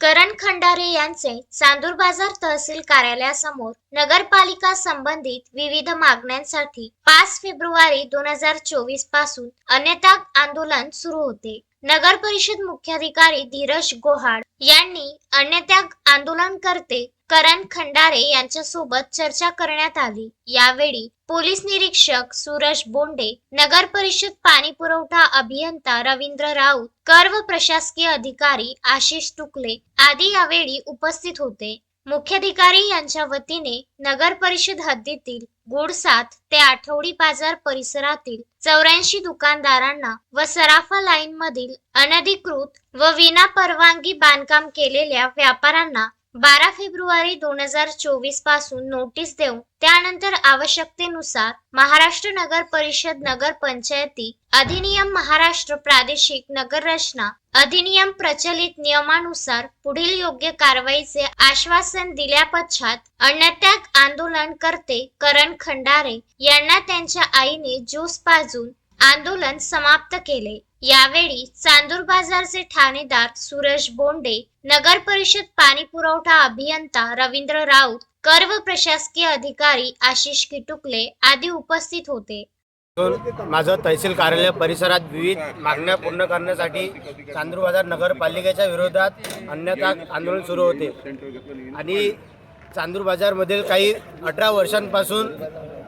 करण खंडारे यांचे चांदूर बाजार तहसील कार्यालयासमोर नगरपालिका संबंधित विविध मागण्यांसाठी पाच फेब्रुवारी दोन हजार चोवीसपासून अन्यताग आंदोलन सुरू होते. नगर परिषद मुख्याधिकारी धीरज गोहाड यांनी अन्यत्याग आंदोलनकर्ते करण खंडारे यांच्यासोबत चर्चा करण्यात आली. यावेळी पोलीस निरीक्षक सूरज बोंडे नगर परिषद पाणी पुरवठा अभियंता रवींद्र राऊत कर व प्रशासकीय अधिकारी आशिष टुकले आदी यावेळी उपस्थित होते. मुख्याधिकारी यांच्या वतीने नगर परिषद हद्दीतील गुडसात ते आठवडी बाजार परिसरातील चौऱ्याऐंशी दुकानदारांना व सराफा लाईन मधील अनधिकृत व विना परवानगी बांधकाम केलेल्या व्यापाऱ्यांना बारा फेब्रुवारी दोन हजार चोवीसपासून नोटीस देऊन त्यानंतर आवश्यकतेनुसार महाराष्ट्र नगर परिषद नगर पंचायती अधिनियम महाराष्ट्र प्रादेशिक नगर रचना अधिनियम प्रचलित नियमानुसार पुढील योग्य कारवाईचे आश्वासन दिल्यापश्चात अन्नत्याग आंदोलन करते करण खंडारे यांना त्यांच्या आईने ज्यूस पाजून आंदोलन समाप्त केले. यावेळी चांदूर बाजारचे ठाणेदार सुरेश बोंडे नगर परिषद पाणी पुरवठा अभियंता रवींद्र राऊत कर्व प्रशासकीय अधिकारी आशिष किटुकले आदी उपस्थित होते. माझं तहसील कार्यालय परिसरात विविध मागण्या पूर्ण करण्यासाठी चांदूर बाजार नगरपालिकेच्या विरोधात अन्यथा आंदोलन सुरू होते. आणि चांदूर बाजारमधील काही अठरा वर्षांपासून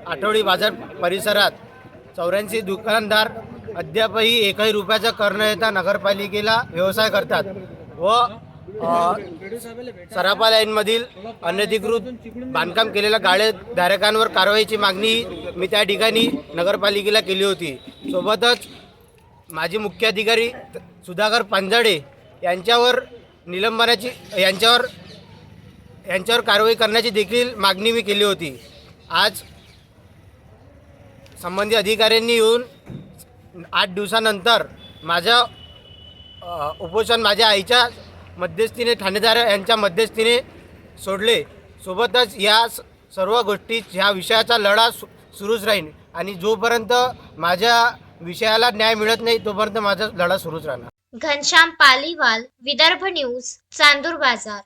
आठवडी बाजार परिसरात चौऱ्याऐंशी दुकानदार अद्यापही एकही रुपयाचा कर न येता नगरपालिकेला व्यवसाय करतात व सरापा सराफा लाईनमधील अनधिकृत बांधकाम केलेल्या गाळेधारकांवर कारवाईची मागणी मी त्या ठिकाणी नगरपालिकेला केली होती. सोबतच माजी मुख्य अधिकारी सुधाकर पांजाडे यांच्यावर निलंबनाची यांच्यावर यांच्यावर कारवाई करण्याची देखील मागणी मी केली होती. आज संबंधित अधिकाऱ्यांनी येऊन आठ दिवसानंतर माझ्या उपोषण माझ्या आईच्या मध्यस्थीने ठाणेदार यांच्या मध्यस्थीने सोडले. सोबतच या स- सर्व गोष्टी ह्या विषयाचा लढा सु सुरूच राहील आणि जोपर्यंत माझ्या विषयाला न्याय मिळत नाही तोपर्यंत माझा लढा सुरूच राहणार. घनश्याम पालीवाल विदर्भ न्यूज चांदूर बाजार.